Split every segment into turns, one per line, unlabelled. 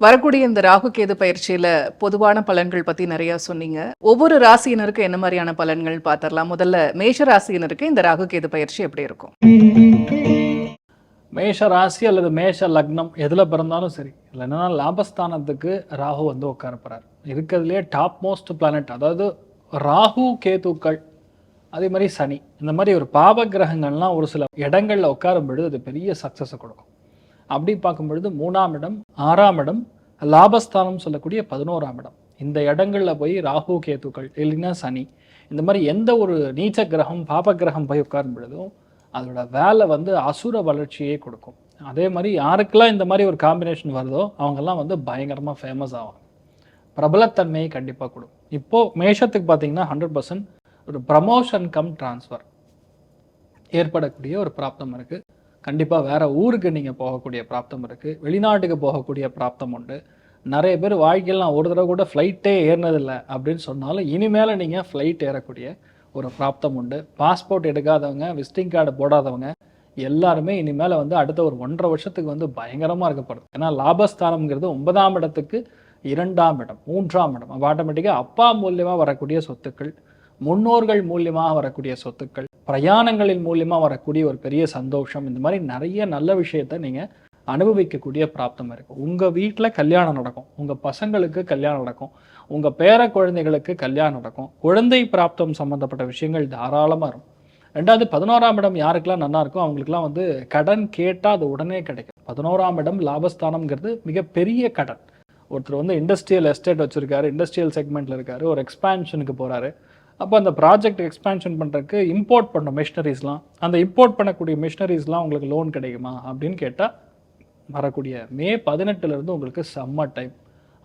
வரக்கூடிய இந்த ராகு கேது பயிற்சியில பொதுவான பலன்கள் பத்தி நிறைய சொன்னீங்க. ஒவ்வொரு ராசியினருக்கும் என்ன மாதிரியான பலன்கள் பார்த்தரலாம் முதல்ல மேஷ ராசியினருக்கு இந்த ராகு கேது பயிற்சி எப்படி இருக்கும்?
மேஷ ராசி அல்லது மேஷ லக்னம் எதில் பிறந்தாலும் சரி இல்லை என்னன்னா லாபஸ்தானத்துக்கு ராகு வந்து உட்கார போறார் இருக்கிறதுலே டாப் மோஸ்ட் பிளானட் அதாவது ராகு கேதுக்கள் அதே மாதிரி சனி இந்த மாதிரி ஒரு பாவ கிரகங்கள்லாம் ஒரு சில இடங்கள்ல உட்காரும் பொழுது அது பெரிய சக்ஸஸை கொடுக்கும். அப்படி பார்க்கும்பொழுது மூணாம் இடம் ஆறாம் இடம் லாபஸ்தானம் சொல்லக்கூடிய பதினோராம் இடம். இந்த இடங்களில் போய் ராகு கேத்துக்கள் இல்லைன்னா சனி இந்த மாதிரி எந்த ஒரு நீச்ச கிரகம் பாப கிரகம் போய் உட்காரும் பொழுதும் அதோட வேலை வந்து அசுர வளர்ச்சியே கொடுக்கும். அதே மாதிரி யாருக்கெல்லாம் இந்த மாதிரி ஒரு காம்பினேஷன் வருதோ அவங்கெல்லாம் வந்து பயங்கரமாக ஃபேமஸ் ஆவாங்க. பிரபலத்தன்மையை கண்டிப்பாக கொடுக்கும் இப்போது மேஷத்துக்கு பார்த்தீங்கன்னா ஹண்ட்ரட் பர்சன்ட் ஒரு ப்ரமோஷன் கம் ட்ரான்ஸ்ஃபர் ஏற்படக்கூடிய ஒரு பிராப்தம் இருக்குது கண்டிப்பாக வேற ஊருக்கு நீங்கள் போகக்கூடிய பிராப்தம் இருக்குது வெளிநாட்டுக்கு போகக்கூடிய பிராப்தம் உண்டு. நிறைய பேர் வாழ்க்கையில் நான் ஒரு தடவை கூட ஃப்ளைட்டே ஏறினதில்லை அப்படின்னு சொன்னாலும் இனிமேல் நீங்கள் ஃப்ளைட் ஏறக்கூடிய ஒரு பிராப்தம் உண்டு. பாஸ்போர்ட் எடுக்காதவங்க விசிட்டிங் கார்டு போடாதவங்க எல்லாருமே இனிமேல் வந்து அடுத்த ஒரு ஒன்றரை வருஷத்துக்கு வந்து பயங்கரமாக இருக்கப்படுது ஏன்னா லாபஸ்தானம்ங்கிறது ஒன்பதாம் இடத்துக்கு இரண்டாம் இடம் மூன்றாம் இடம். அப்போ ஆட்டோமேட்டிக்காக அப்பா மூலியமாக வரக்கூடிய சொத்துக்கள் முன்னோர்கள் மூலியமாக வரக்கூடிய சொத்துக்கள் பிரயாணங்களின் மூலியமாக வரக்கூடிய ஒரு பெரிய சந்தோஷம் இந்த மாதிரி நிறைய நல்ல விஷயத்த நீங்கள் அனுபவிக்கக்கூடிய பிராப்தம் இருக்கும் உங்கள் வீட்டில் கல்யாணம் நடக்கும். உங்கள் பசங்களுக்கு கல்யாணம் நடக்கும். உங்கள் பேர குழந்தைகளுக்கு கல்யாணம் நடக்கும். குழந்தை பிராப்தம் சம்மந்தப்பட்ட விஷயங்கள் தாராளமாக இருக்கும். ரெண்டாவது பதினோராம் இடம் யாருக்கெல்லாம் நல்லா இருக்கோ அவங்களுக்குலாம் வந்து கடன் கேட்டால் அது உடனே கிடைக்கும். பதினோராம் இடம் லாபஸ்தானம்ங்கிறது மிகப்பெரிய கடன். ஒருத்தர் வந்து இண்டஸ்ட்ரியல் எஸ்டேட் வச்சுருக்காரு இண்டஸ்ட்ரியல் செக்மெண்ட்டில் இருக்காரு ஒரு எக்ஸ்பேன்ஷனுக்கு போகிறாரு அப்போ அந்த ப்ராஜெக்ட் எக்ஸ்பேன்ஷன் பண்ணுறதுக்கு இம்போர்ட் பண்ண மிஷினரிஸ்லாம் அந்த இம்போர்ட் பண்ணக்கூடிய மிஷினரிஸ்லாம் உங்களுக்கு லோன் கிடைக்குமா அப்படின்னு கேட்டால் வரக்கூடிய மே பதினெட்டுலேருந்து உங்களுக்கு சம்மர் டைம்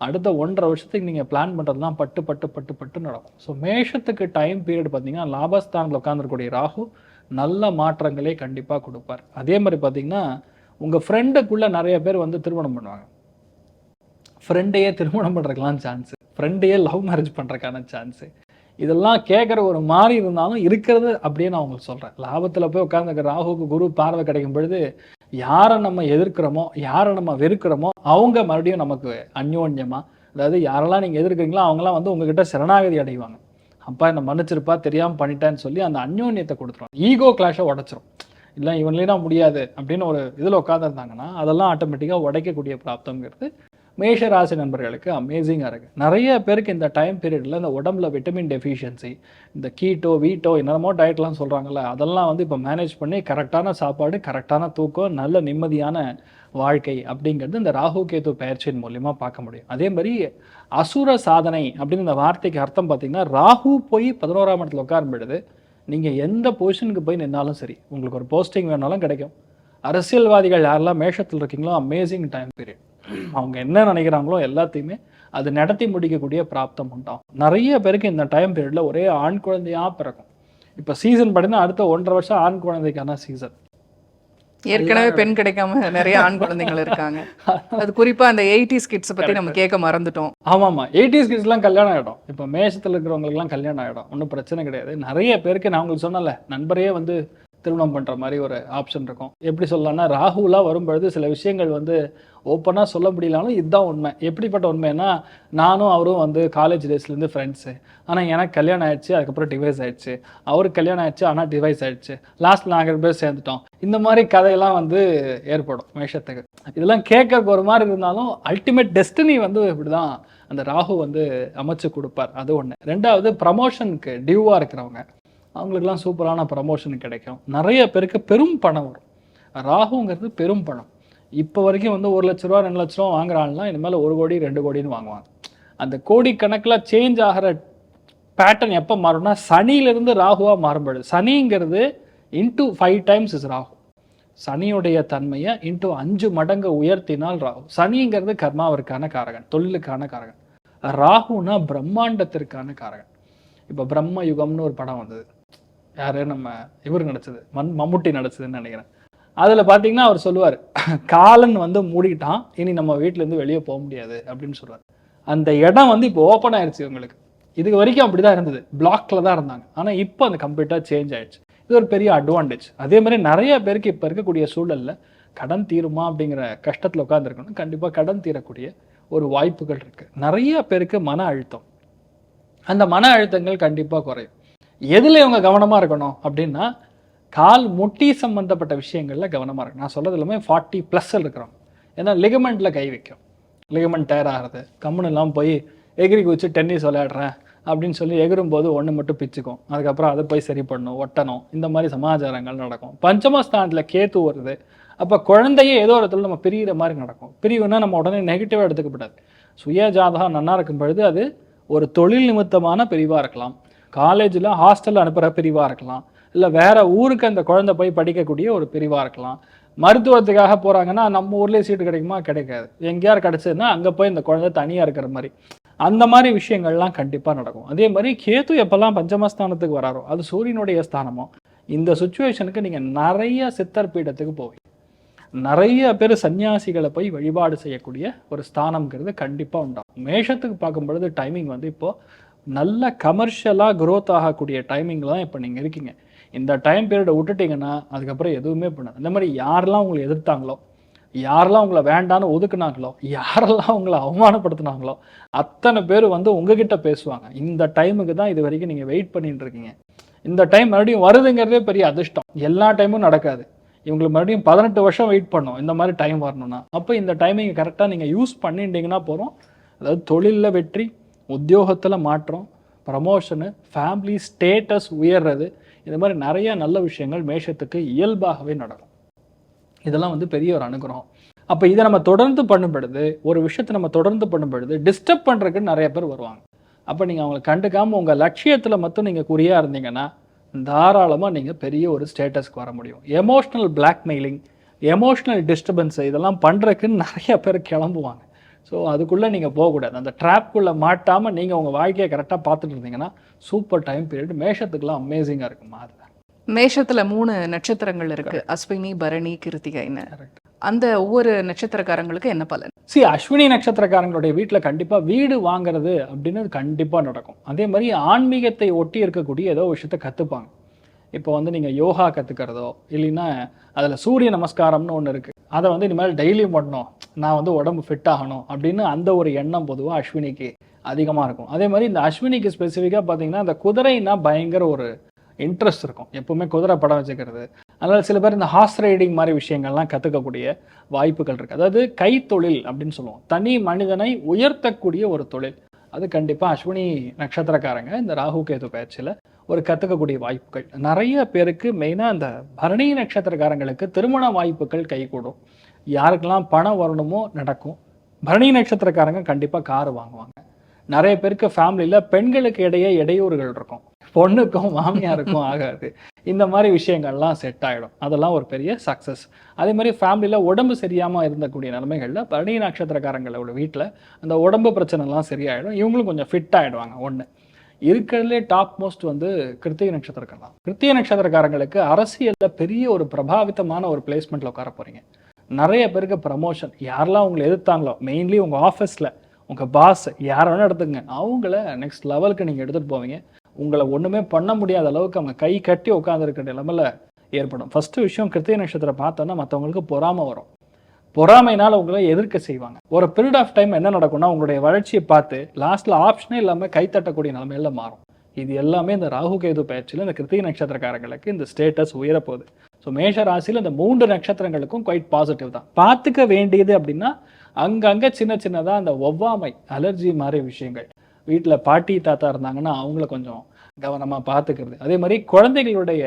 அடுத்த ஒன்றரை வருஷத்துக்கு நீங்கள் பிளான் பண்ணுறதுலாம் பட்டு பட்டு பட்டு பட்டு நடக்கும். ஸோ மேஷத்துக்கு டைம் பீரியட் பார்த்தீங்கன்னா லாபஸ்தானத்தில் உட்காந்துருக்கூடிய ராகு நல்ல மாற்றங்களே கண்டிப்பாக கொடுப்பார். அதே மாதிரி பார்த்தீங்கன்னா உங்கள் ஃப்ரெண்டுக்குள்ளே நிறைய பேர் வந்து திருமணம் பண்ணுவாங்க. ஃப்ரெண்டையே திருமணம் பண்ணுறதுக்கெலாம் சான்ஸு ஃப்ரெண்டையே லவ் மேரேஜ் பண்ணுறதுக்கான சான்ஸு இதெல்லாம் கேட்குற ஒரு மாதிரி இருந்தாலும் இருக்கிறது அப்படியே நான் உங்களுக்கு சொல்கிறேன் லாபத்தில் போய் உட்காந்துருக்க ராகுக்கு குரு பார்வை கிடைக்கும் பொழுது யாரை நம்ம எதிர்க்கிறோமோ யாரை நம்ம வெறுக்கிறோமோ அவங்க மறுபடியும் நமக்கு அந்யோன்யமாக அதாவது யாரெல்லாம் நீங்கள் எதிர்க்கிறீங்களோ அவங்களாம் வந்து உங்ககிட்ட சரணாகதி அடைவாங்க. அப்பா என்னை மன்னிச்சிருப்பா தெரியாமல் பண்ணிட்டேன்னு சொல்லி அந்த அந்யோன்யத்தை கொடுத்துரும். ஈகோ கிளாஷை உடச்சிரும். இல்லை இவன்லாம் முடியாது அப்படின்னு ஒரு இதில் உட்காந்துருந்தாங்கன்னா அதெல்லாம் ஆட்டோமேட்டிக்காக உடைக்கக்கூடிய பிராப்தங்கிறது மேஷ ராசி நண்பர்களுக்கு அமேசிங்காக இருக்குது நிறைய பேருக்கு இந்த டைம் பீரியடில் இந்த உடம்புல விட்டமின் டெஃபிஷியன்சி இந்த கீட்டோ வீட்டோ என்னமோ டயட்லாம் சொல்கிறாங்கல்ல அதெல்லாம் வந்து இப்போ மேனேஜ் பண்ணி கரெக்டான சாப்பாடு கரெக்டான தூக்கம் நல்ல நிம்மதியான வாழ்க்கை அப்படிங்கிறது இந்த ராகு கேது பயிற்சியின் மூலியமா பார்க்க முடியும். அதே மாதிரி அசுர சாதனை அப்படின்னு இந்த வார்த்தைக்கு அர்த்தம் பார்த்தீங்கன்னா ராகு போய் பதினோராம் இடத்துல உட்காரும்பிடுது நீங்கள் எந்த பொசிஷனுக்கு போய் நின்னாலும் சரி உங்களுக்கு ஒரு போஸ்டிங் வேணாலும் கிடைக்கும். அரசியல்வாதிகள் யாரெல்லாம் மேஷத்தில் இருக்கீங்களோ அமேசிங் டைம் பீரியட் அவங்க என்ன நினைக்கிறாங்களோ எல்லாத்தையுமே அது நடத்தி முடிக்கக்கூடிய பிராப்தம் உண்டாகும். நிறைய பேருக்கு இந்த டைம் பீரியட்ல ஒரே ஆண் குழந்தையா பிறக்கும். இப்போ சீசன் பார்த்தீங்கன்னா அடுத்த ஒன்றரை வருஷம் ஆண் குழந்தைக்கான சீசன்
ஏற்கனவே பெண் கிடைக்காம நிறைய ஆண் குழந்தைகள் இருக்காங்க. அது குறிப்பா அந்த எயிட்டிஸ் கிட்ஸ் பத்தி நம்ம கேட்க மறந்துட்டோம்.
ஆமாம்மா எயிட்டிஸ் கிட்ஸ்லாம் கல்யாணம் ஆகிடும் இப்போ மேஷத்தில் இருக்கிறவங்களுக்குலாம் கல்யாணம் ஆகிடும் ஒன்றும் பிரச்சனை கிடையாது. நிறைய பேருக்கு நான் உங்களுக்கு சொன்னல நண்பரே வந்து திருமணம் பண்ணுற மாதிரி ஒரு ஆப்ஷன் இருக்கும். எப்படி சொல்லலாம்னா ராகுலாம் வரும்பொழுது சில விஷயங்கள் வந்து ஓப்பனாக சொல்ல முடியலாலும் இதுதான் உண்மை. எப்படிப்பட்ட உண்மைன்னா நானும் அவரும் வந்து காலேஜ் டேஸ்லேருந்து ஃப்ரெண்ட்ஸு ஆனால் எனக்கு கல்யாணம் ஆயிடுச்சு அதுக்கப்புறம் டிவைஸ் ஆயிடுச்சு. அவருக்கு கல்யாணம் ஆயிடுச்சு ஆனால் டிவைஸ் ஆயிடுச்சு. லாஸ்ட் நாங்கள் பேர் சேர்ந்துட்டோம். இந்த மாதிரி கதையெல்லாம் வந்து ஏற்படும் மேஷத்துக்கு. இதெல்லாம் கேட்க ஒரு மாதிரி இருந்தாலும் அல்டிமேட் டெஸ்டினி வந்து இப்படி தான் அந்த ராகு வந்து அமைச்சு கொடுப்பார். அது ஒன்று ரெண்டாவது ப்ரமோஷனுக்கு டியூவாக இருக்கிறவங்க. அவங்களுக்குலாம் சூப்பரான ப்ரமோஷன் கிடைக்கும். நிறைய பேருக்கு பெரும் பணம் வரும். ராகுங்கிறது பெரும் பணம். இப்போ வரைக்கும் வந்து ஒரு லட்ச ரூபா ரெண்டு லட்ச ரூபா வாங்குறாங்கன்னா இனிமேல் ஒரு கோடி ரெண்டு கோடின்னு வாங்குவாங்க. அந்த கோடி கணக்கில் சேஞ்ச் ஆகிற பேட்டர்ன் எப்போ மாறும்னா சனியிலிருந்து ராகுவாக மாறும்பொழுது சனிங்கிறது into five times is Rahu. சனியுடைய தன்மையை இன்டூ அஞ்சு மடங்கு உயர்த்தினால் ராகு. சனிங்கிறது கர்மாவிற்கான காரகன் தொழிலுக்கான காரகன். ராகுனா பிரம்மாண்டத்திற்கான காரகன். இப்போ பிரம்ம யுகம்னு ஒரு படம் வந்தது. யாரு? நம்ம இவர் நடிச்சது. மண் மம்முட்டி நடிச்சதுன்னு நினைக்கிறேன். அதில் பார்த்தீங்கன்னா அவர் சொல்லுவார் காலன் வந்து மூடிக்கிட்டான். இனி நம்ம வீட்டிலேருந்து வெளியே போக முடியாது. அப்படின்னு சொல்லுவார் அந்த இடம் வந்து இப்போ ஓப்பன் ஆயிடுச்சு இவங்களுக்கு. இதுக்கு வரைக்கும் அப்படி தான் இருந்தது. பிளாக்ல தான் இருந்தாங்க. ஆனால் இப்போ அந்த கம்ப்ளீட்டாக சேஞ்ச் ஆயிடுச்சு. இது ஒரு பெரிய அட்வான்டேஜ் அதே மாதிரி நிறைய பேருக்கு இப்போ இருக்கக்கூடிய சூழல்ல கடன் தீருமா அப்படிங்கிற கஷ்டத்தில் உட்காந்துருக்கணும் கண்டிப்பாக கடன் தீரக்கூடிய ஒரு வாய்ப்புகள் இருக்குது நிறைய பேருக்கு மன அழுத்தம். அந்த மன அழுத்தங்கள் கண்டிப்பாக குறையும். எதில் இவங்க கவனமாக இருக்கணும் அப்படின்னா கால் முட்டி சம்மந்தப்பட்ட விஷயங்களில் கவனமாக இருக்கணும். நான் சொல்கிறது எல்லாமே ஃபார்ட்டி ப்ளஸ்ஸில் இருக்கிறோம். ஏன்னா லிகமெண்ட்டில் கை வைக்கும். லிகமெண்ட் டயர் ஆகிறது. கம்முன்னு இல்லாமல் போய் எகிரி குதிச்சு டென்னிஸ் விளையாடுறேன் அப்படின்னு சொல்லி எகிரும் போது ஒன்று மட்டும் பிச்சுக்கும். அதுக்கப்புறம் அதை போய் சரி பண்ணணும் ஒட்டணும். இந்த மாதிரி சமாச்சாரங்கள் நடக்கும். பஞ்சமஸ்தானத்தில் கேத்து வருது அப்போ குழந்தையே ஏதோ ஒரு இடத்துல நம்ம பிரிகிற மாதிரி நடக்கும். பிரிவுன்னா நம்ம உடனே நெகட்டிவாக எடுத்துக்கப்படாது சுய ஜாதகம் நன்னா இருக்கும் பொழுது அது ஒரு தொழில் நிமித்தமான பிரிவாக இருக்கலாம். காலேஜில் ஹாஸ்டலில் அனுப்புகிற பிரிவாக இருக்கலாம். இல்லை வேறு ஊருக்கு அந்த குழந்தை போய் படிக்கக்கூடிய ஒரு பிரிவாக இருக்கலாம். மருத்துவத்துக்காக போகிறாங்கன்னா நம்ம ஊர்லேயே சீட்டு கிடைக்குமா? கிடைக்காது. எங்கேயார் கிடச்சதுன்னா அங்கே போய் இந்த குழந்தை தனியாக இருக்கிற மாதிரி. அந்த மாதிரி விஷயங்கள்லாம் கண்டிப்பாக நடக்கும். அதே மாதிரி கேது எப்போல்லாம் பஞ்சமஸ்தானத்துக்கு வராரோ அது சூரியனுடைய ஸ்தானமோ இந்த சுச்சுவேஷனுக்கு நீங்கள் நிறைய சித்தர் பீடத்துக்கு போவீங்க. நிறைய பேர் சன்னியாசிகளை போய் வழிபாடு செய்யக்கூடிய ஒரு ஸ்தானம்ங்கிறது கண்டிப்பாக உண்டாகும். மேஷத்துக்கு பார்க்கும் பொழுது டைமிங் வந்து இப்போது நல்ல கமர்ஷியலாக க்ரோத் ஆகக்கூடிய டைமிங்கில் தான் இப்போ நீங்கள் இருக்கீங்க. இந்த டைம் பீரியடை விட்டுட்டீங்கன்னா அதுக்கப்புறம் எதுவுமே பண்ணாது. இந்த மாதிரி யாரெல்லாம் உங்களை எதிர்த்தாங்களோ யாரெல்லாம் உங்களை வேண்டான்னு ஒதுக்குனாங்களோ யாரெல்லாம் உங்களை அவமானப்படுத்துனாங்களோ அத்தனை பேர் வந்து உங்ககிட்ட பேசுவாங்க. இந்த டைமுக்கு தான் இது வரைக்கும் நீங்கள் வெயிட் பண்ணிட்டு இருக்கீங்க. இந்த டைம் மறுபடியும் வருதுங்கிறதே பெரிய அதிர்ஷ்டம். எல்லா டைமும் நடக்காது. இவங்களுக்கு மறுபடியும் பதினெட்டு வருஷம் வெயிட் பண்ணோம் இந்த மாதிரி டைம் வரணும்னா. அப்போ இந்த டைமிங் கரெக்டாக நீங்கள் யூஸ் பண்ணிட்டீங்கன்னா போகிறோம் அதாவது தொழிலில் வெற்றி உத்தியோகத்தில் மாற்றம் ப்ரமோஷனு ஃபேமிலி ஸ்டேட்டஸ் உயர்றது இந்த மாதிரி நிறைய நல்ல விஷயங்கள் மேஷத்துக்கு இயல்பாகவே நடக்கும். இதெல்லாம் வந்து பெரிய ஒரு அனுகிரகம். அப்போ இதை நம்ம தொடர்ந்து பண்ணும் பொழுது ஒரு விஷயத்தை நம்ம தொடர்ந்து பண்ணும் பொழுது டிஸ்டர்ப் பண்ணுறதுக்கு நிறைய பேர் வருவாங்க. அப்போ நீங்கள் அவங்களை கண்டுக்காமல் உங்கள் லட்சியத்தில் மட்டும் நீங்கள் குறியாக இருந்தீங்கன்னா தாராளமாக நீங்கள் பெரிய ஒரு ஸ்டேட்டஸ்க்கு வர முடியும். எமோஷ்னல் பிளாக்மெயிலிங் எமோஷ்னல் டிஸ்டர்பன்ஸ் இதெல்லாம் பண்ணுறதுக்குன்னு நிறைய பேர் கிளம்புவாங்க. ஸோ அதுக்குள்ளே நீங்கள் போகக்கூடாது. அந்த ட்ராப்குள்ளே மாட்டாமல் நீங்கள் உங்கள் வாழ்க்கையை கரெக்டாக பார்த்துட்டு இருந்தீங்கன்னா சூப்பர் டைம் பீரியட் மேஷத்துக்குலாம் அமேசிங்காக இருக்குமா அது.
மேஷத்துல மூணு நட்சத்திரங்கள் இருக்கு. அஸ்வினி பரணி கிருத்திகைன்னு அந்த ஒவ்வொரு நட்சத்திரக்காரங்களுக்கு என்ன பலன்?
சி அஸ்வினி நட்சத்திரக்காரங்களுடைய வீட்டில் கண்டிப்பாக வீடு வாங்குறது அப்படின்னு கண்டிப்பாக நடக்கும். அதே மாதிரி ஆன்மீகத்தை ஒட்டி இருக்கக்கூடிய ஏதோ விஷயத்த கற்றுப்பாங்க இப்போ வந்து நீங்கள் யோகா கற்றுக்கிறதோ இல்லைன்னா அதில் சூரிய நமஸ்காரம்னு ஒன்று இருக்குது அதை வந்து இனிமேல் டெய்லியும் பண்ணணும். நான் வந்து உடம்பு ஃபிட் ஆகணும் அப்படின்னு அந்த ஒரு எண்ணம் பொதுவாக அஸ்வினிக்கு அதிகமாக இருக்கும். அதே மாதிரி இந்த அஸ்வினிக்கு ஸ்பெசிஃபிக்காக பார்த்தீங்கன்னா அந்த குதிரைனா பயங்கர ஒரு இன்ட்ரெஸ்ட் இருக்கும். எப்பவுமே குதிரை படம் வச்சுக்கிறது. அதனால் சில பேர் இந்த ஹார்ஸ் ரைடிங் மாதிரி விஷயங்கள்லாம் கற்றுக்கக்கூடிய வாய்ப்புகள் இருக்குது அதாவது கைத்தொழில் அப்படின்னு சொல்லுவோம். தனி மனிதனை உயர்த்தக்கூடிய ஒரு தொழில். அது கண்டிப்பாக அஸ்வினி நட்சத்திரக்காரங்க இந்த ராகு கேது பயிற்சியில் ஒரு கற்றுக்கக்கூடிய வாய்ப்புகள். நிறைய பேருக்கு மெயினாக அந்த பரணி நட்சத்திரக்காரங்களுக்கு திருமண வாய்ப்புகள் கைகூடும். யாருக்கெல்லாம் பணம் வரணுமோ நடக்கும். பரணி நட்சத்திரக்காரங்க கண்டிப்பாக கார் வாங்குவாங்க. நிறைய பேருக்கு ஃபேமிலியில் பெண்களுக்கு இடையே இடையூறுகள் இருக்கும். பொண்ணுக்கும் மாமியாருக்கும் ஆகாது. இந்த மாதிரி விஷயங்கள்லாம் செட் ஆகிடும் அதெல்லாம் ஒரு பெரிய சக்ஸஸ் அதே மாதிரி ஃபேமிலியில் உடம்பு சரியாமல் இருந்தக்கூடிய நிலைமைகளில் பரணி நட்சத்திரக்காரங்களோட வீட்டில் அந்த உடம்பு பிரச்சனைலாம் சரியாயிடும். இவங்களும் கொஞ்சம் ஃபிட் ஆகிடுவாங்க ஒன்று இருக்கிறதுலே டாப் மோஸ்ட் வந்து கிருத்திகை நட்சத்திரக்காரன் தான் கிருத்திகை நட்சத்திரக்காரங்களுக்கு அரசியலில் பெரிய ஒரு பிரபாவித்தமான ஒரு பிளேஸ்மெண்ட்டில் உட்கார போகிறீங்க நிறைய பேருக்கு ப்ரமோஷன் யாரெல்லாம் உங்களை எதிர்த்தாங்களோ மெயின்லி உங்கள் ஆஃபீஸில் உங்கள் பாஸ் யார் வேணால் எடுத்துங்க அவங்கள நெக்ஸ்ட் லெவலுக்கு நீங்கள் எடுத்துகிட்டு போவீங்க. உங்களை ஒன்றுமே பண்ண முடியாத அளவுக்கு அவங்க கை கட்டி உட்காந்துருக்கிற நிலமில் ஏற்படும். ஃபஸ்ட்டு விஷயம் கிருத்திகை நட்சத்திரம் பார்த்தோன்னா மற்றவங்களுக்கு பொறாமை வரும். பொறாமைனால உங்களை எதிர்க்க செய்வாங்க. ஒரு பீரியட் ஆஃப் டைம் என்ன நடக்கும்னா உங்களுடைய வளர்ச்சியை பார்த்து லாஸ்ட்ல ஆப்ஷனே இல்லாமல் கைத்தட்டக்கூடிய நிலைமையில மாறும். இது எல்லாமே இந்த ராகு கேது பயிற்சியில் இந்த கிருத்திகை நட்சத்திரக்காரங்களுக்கு இந்த ஸ்டேட்டஸ் உயரப்போகுது. ஸோ மேஷ ராசியில் இந்த மூன்று நட்சத்திரங்களுக்கும் குவைட் பாசிட்டிவ் தான். பார்த்துக்க வேண்டியது அப்படின்னா அங்கங்கே சின்ன சின்னதாக அந்த ஒவ்வாமை அலர்ஜி மாதிரி விஷயங்கள். வீட்டில் பாட்டி தாத்தா இருந்தாங்கன்னா அவங்கள கொஞ்சம் கவனமாக பார்த்துக்கிறது. அதே மாதிரி குழந்தைகளுடைய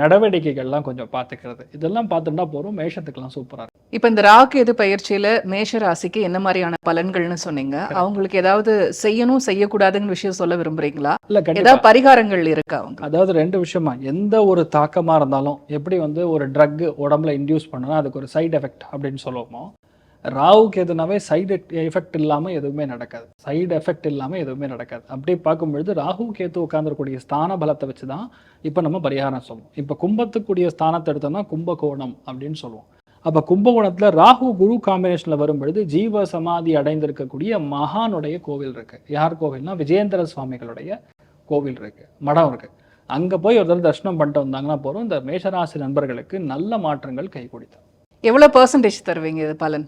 நடவடிக்கைகள்லாம் கொஞ்சம் பார்த்துக்கிறது. இதெல்லாம் பார்த்துட்டா போகிறோம் மேஷத்துக்கெல்லாம் சூப்பராக இருக்கும்.
இப்ப இந்த ராகு எது பயிற்சியில மேஷ ராசிக்கு என்ன மாதிரியான பலன்கள்னு சொன்னீங்க? அவங்களுக்கு ஏதாவது செய்யணும் செய்யக்கூடாதுன்னு விஷயம் சொல்ல விரும்புறீங்களா?
இல்லை
ஏதாவது பரிகாரங்கள் இருக்கா அவங்க?
அதாவது ரெண்டு விஷயமா எந்த ஒரு தாக்கமாக இருந்தாலும் எப்படி வந்து ஒரு ட்ரக் உடம்புல இன்டியூஸ் பண்ணனா அதுக்கு ஒரு சைடு எஃபெக்ட் அப்படின்னு சொல்லுவோமோ ராவுக்கு எதுனாவே சைடு எஃபெக்ட் இல்லாமல் எதுவுமே நடக்காது. சைடு எஃபெக்ட் இல்லாமல் எதுவுமே நடக்காது. அப்படி பார்க்கும்பொழுது ராகு கேத்து உட்காந்துருக்கூடிய ஸ்தான பலத்தை வச்சு தான் இப்போ நம்ம பரிகாரம் சொல்லுவோம் இப்போ கும்பத்துக்குரிய ஸ்தானத்தை எடுத்தோம்னா கும்பகோணம் அப்படின்னு சொல்லுவோம். அப்போ கும்பகோணத்தில் ராகு குரு காம்பினேஷனில் வரும்பொழுது ஜீவ சமாதி அடைந்திருக்கக்கூடிய மகானுடைய கோவில் இருக்குது யார் கோவில்னா விஜயேந்திர சுவாமிகளுடைய கோவில் இருக்குது மடம் இருக்குது அங்கே போய் ஒரு தடவை தரிசனம் பண்ணிட்டு வந்தாங்கன்னா போகிறோம் இந்த மேஷராசி நண்பர்களுக்கு நல்ல மாற்றங்கள் கை
எவ்வளோ பர்சன்டேஜ் தருவீங்க இது பலன்?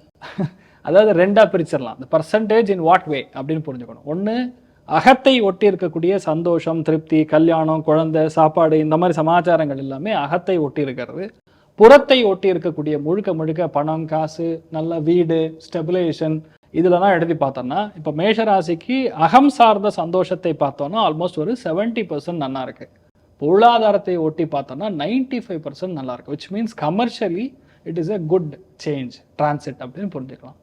அதாவது ரெண்டாக பிரிச்சிடலாம். இந்த பர்சன்டேஜ் இன் வாட் வே அப்படின்னு புரிஞ்சுக்கணும். ஒன்று அகத்தை ஒட்டி இருக்கக்கூடிய சந்தோஷம் திருப்தி கல்யாணம் குழந்தை சாப்பாடு இந்த மாதிரி சமாச்சாரங்கள் எல்லாமே அகத்தை ஒட்டி இருக்கிறது. புறத்தை ஒட்டி இருக்கக்கூடிய முழுக்க முழுக்க பணம் காசு நல்ல வீடு ஸ்டெபிலைசேஷன் இதில் தான் எழுதி பார்த்தோம்னா இப்போ மேஷராசிக்கு அகம் சார்ந்த சந்தோஷத்தை பார்த்தோன்னா ஆல்மோஸ்ட் ஒரு செவன்ட்டி பர்சன்ட் நல்லா இருக்கு. பொருளாதாரத்தை ஒட்டி பார்த்தோம்னா நைன்டி ஃபைவ் பர்சன்ட் நல்லா இருக்கு which means commercially it is a good change transit அப்படின்னு புரிஞ்சுக்கலாம்.